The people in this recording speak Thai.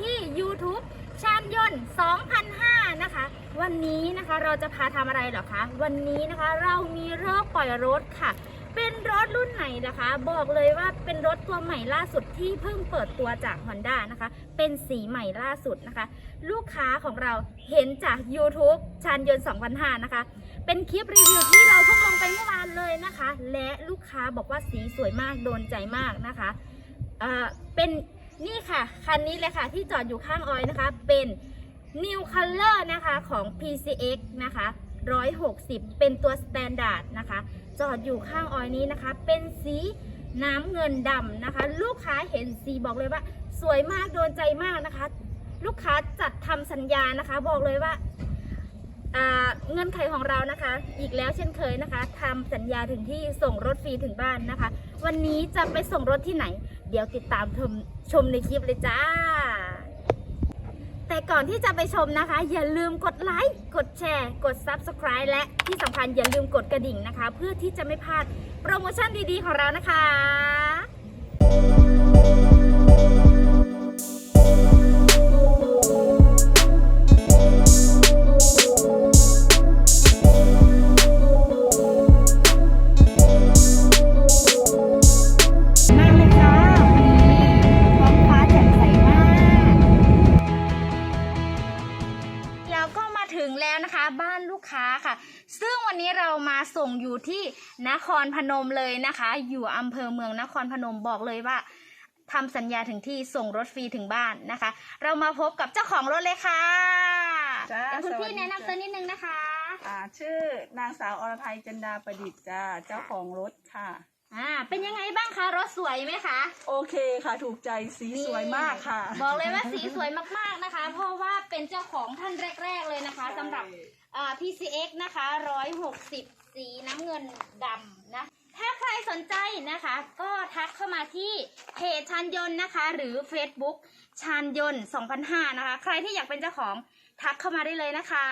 ที่ YouTube ชานยนต์2005 นะคะ วันนี้นะคะเราจะพาทำอะไรเหรอคะ วันนี้นะคะเรามีรอบปล่อยรถค่ะ เป็นรถรุ่นไหนนะคะ บอกเลยว่าเป็นรถตัวใหม่ล่าสุดที่เพิ่งเปิดตัวจาก Honda นะคะ เป็นสีใหม่ล่าสุดนะคะ ลูกค้าของเราเห็นจาก YouTube ชานยนต์2005 นะคะ เป็นคลิปรีวิวที่เราเพิ่งลงไปเมื่อวานเลยนะคะ และลูกค้าบอกว่าสีสวยมากโดนใจมากนะคะ เอ่อ เป็น นี่ค่ะ คันนี้เลยค่ะที่จอดอยู่ข้างออยนะคะ เป็น New Color นะคะของ PCX นะคะ 160 เป็นตัว Standard นะคะ จอดอยู่ข้างออยนี้นะคะ เป็นสีน้ำเงินดำนะคะ ลูกค้าเห็นสีบอกเลยว่า สวยมากโดนใจมากนะคะ ลูกค้าจัดทำสัญญานะคะ บอกเลยว่าอ่าเงื่อนไขของเรานะคะ อีกแล้วเช่นเคยนะคะทำสัญญาถึงที่ส่งรถฟรีถึงบ้านนะคะ วันนี้จะไปส่งรถที่ไหน เดี๋ยวติดตามชมชมในคลิปเลยจ้า แต่ก่อนที่จะไปชมนะคะ อย่าลืมกดไลค์ กดแชร์ กด Subscribe และที่สำคัญอย่าลืมกดกระดิ่งนะคะ เพื่อที่จะไม่พลาดโปรโมชั่นดีๆของเรานะคะ บ้านลูกค้าค่ะ ซึ่งวันนี้เรามาส่งอยู่ที่นครพนมเลยนะคะ อยู่อำเภอเมืองนครพนมบอกเลยว่าทำสัญญาถึงที่ส่งรถฟรีถึงบ้านนะคะ เรามาพบกับเจ้าของรถเลยค่ะจ้าเดี๋ยวคุณสวัสพี่ดีแนะนำจ้ะ ตัวนิดนึงนะคะ อ่าชื่อนางสาวอรไทยจันดาประดิษฐ์จ้าเจ้าของรถค่ะ อ่า เป็นยังไงบ้างคะ รถสวยไหมคะ โอเคค่ะ ถูกใจสีสวยมากค่ะ บอกเลยว่าสีสวยมากๆนะคะ เพราะว่าเป็นเจ้าของท่านแรก ๆ เลยนะคะสำหรับอ่า PCX นะคะ 160 สีน้ำเงินดำนะ ถ้าใครสนใจนะคะ ก็ทักเข้ามาที่เพจชานยนต์นะคะ หรือ Facebook ชานยนต์2005นะคะ ใครที่อยากเป็นเจ้าของทักเข้ามาได้เลยนะคะ